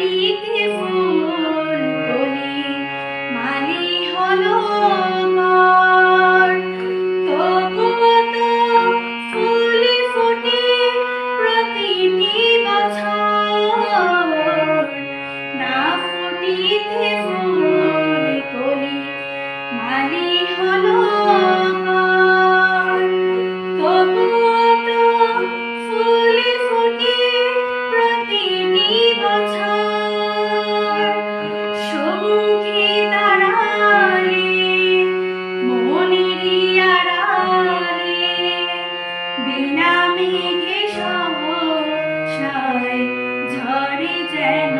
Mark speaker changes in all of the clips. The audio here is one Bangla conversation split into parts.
Speaker 1: नदी के फूल মেঘে শহর সায় ঝড়ে যেন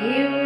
Speaker 1: here